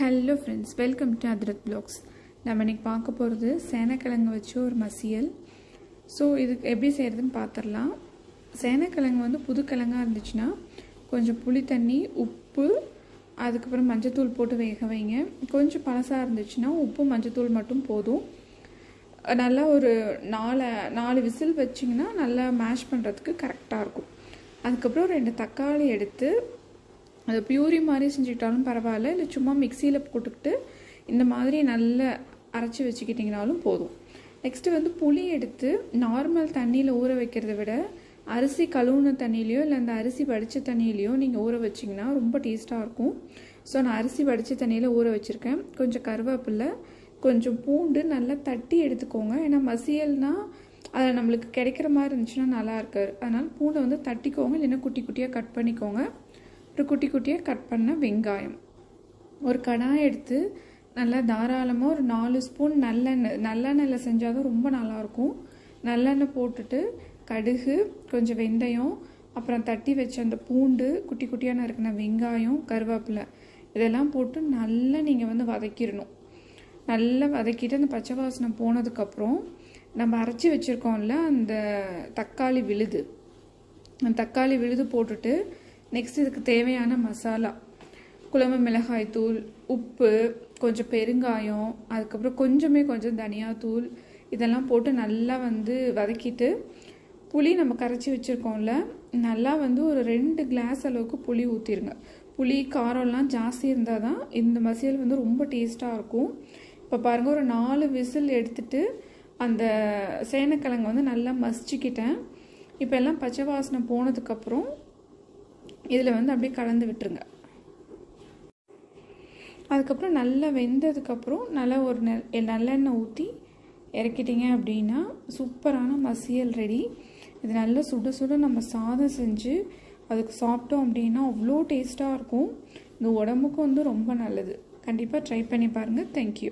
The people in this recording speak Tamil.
Hello friends welcome to Athirath blogs நம்ம இன்றைக்கி பார்க்க போகிறது சேனக்கிழங்கு வச்சு ஒரு மசியல். ஸோ இதுக்கு எப்படி செய்கிறதுன்னு பார்த்துடலாம் சேனக்கிழங்கு வந்து புதுக்கிழங்காக இருந்துச்சுன்னா கொஞ்சம் புளி தண்ணி உப்பு அதுக்கப்புறம் மஞ்சத்தூள் போட்டு வேக வைங்க. கொஞ்சம் பழசாக இருந்துச்சுன்னா உப்பு மஞ்சத்தூள் மட்டும் போதும். நல்லா ஒரு நாலு நாலு விசில் வச்சிங்கன்னா நல்லா மேஷ் பண்ணுறதுக்கு கரெக்டாக இருக்கும். அதுக்கப்புறம் ரெண்டு தக்காளி எடுத்து அது பியூரி மாதிரி செஞ்சுக்கிட்டாலும் பரவாயில்ல. இல்லை சும்மா மிக்சியில் போட்டுக்கிட்டு இந்த மாதிரி நல்லா அரைச்சி வச்சுக்கிட்டிங்கனாலும் போதும். நெக்ஸ்ட்டு வந்து புளி எடுத்து நார்மல் தண்ணியில் ஊற வைக்கிறத விட அரிசி கழுவுன தண்ணியிலையோ இல்லை அந்த அரிசி வடித்த தண்ணியிலையோ நீங்கள் ஊற வச்சிங்கன்னா ரொம்ப டேஸ்ட்டாக இருக்கும். ஸோ நான் அரிசி வடித்த தண்ணியில் ஊற வச்சுருக்கேன். கொஞ்சம் கருவேப்பில்லை கொஞ்சம் பூண்டு நல்லா தட்டி எடுத்துக்கோங்க. ஏன்னா மசியல்னால் அதில் நம்மளுக்கு கிடைக்கிற மாதிரி இருந்துச்சுன்னா நல்லா இருக்காது. அதனால் பூண்டை வந்து தட்டிக்கோங்க. இல்லைன்னா குட்டி குட்டியாக கட் பண்ணிக்கோங்க. ஒரு குட்டி குட்டியாக கட் பண்ண வெங்காயம். ஒரு கடாய் எடுத்து நல்லா தாராளமாக ஒரு நாலு ஸ்பூன் நல்லெண்ணெய் நல்லெண்ணெயில் செஞ்சால் தான் ரொம்ப நல்லாயிருக்கும். நல்லெண்ணெய் போட்டுட்டு கடுகு கொஞ்சம் வெந்தயம் அப்புறம் தட்டி வச்ச அந்த பூண்டு குட்டி குட்டியாக இருக்கிற வெங்காயம் கருவேப்பிலை இதெல்லாம் போட்டு நல்லா நீங்கள் வந்து வதக்கிடணும். நல்லா வதக்கிட்டு அந்த பச்சை வாசனை போனதுக்கப்புறம் நம்ம அரைச்சி வச்சுருக்கோம்ல அந்த தக்காளி விழுது. அந்த தக்காளி விழுது போட்டுட்டு நெக்ஸ்ட் இதுக்கு தேவையான மசாலா. குழம்பு மிளகாய் தூள் உப்பு கொஞ்சம் பெருங்காயம் அதுக்கப்புறம் கொஞ்சமே கொஞ்சம் தனியாத்தூள் இதெல்லாம் போட்டு நல்லா வந்து வதக்கிட்டு புளி நம்ம கரைச்சி வச்சுருக்கோம்ல நல்லா வந்து ஒரு ரெண்டு கிளாஸ் அளவுக்கு புளி ஊற்றிருங்க புளி காரம்லாம் ஜாஸ்தி இருந்தால் தான் இந்த மசியல் வந்து ரொம்ப டேஸ்ட்டாக இருக்கும். இப்போ பாருங்கள் ஒரு நாலு விசில் எடுத்துட்டு அந்த சேனக்கிழங்கு வந்து நல்லா மசிச்சுக்கிட்டேன். இப்போ எல்லாம் பச்சை வாசனை போனதுக்கப்புறம் இதில் வந்து அப்படியே கலந்து விட்டுருங்க. அதுக்கப்புறம் நல்லா வெந்ததுக்கப்புறம் நல்லா ஒரு நெல் நல்லெண்ணெய் ஊற்றி இறக்கிட்டீங்க அப்படின்னா சூப்பரான மசியல் ரெடி. இது நல்லா சுட சுட நம்ம சாதம் செஞ்சு அதுக்கு சாப்பிட்டோம் அப்படின்னா அவ்வளோ டேஸ்ட்டாக இருக்கும். இந்த உடம்புக்கும் வந்து ரொம்ப நல்லது. கண்டிப்பாக ட்ரை பண்ணி பாருங்கள் தேங்க்யூ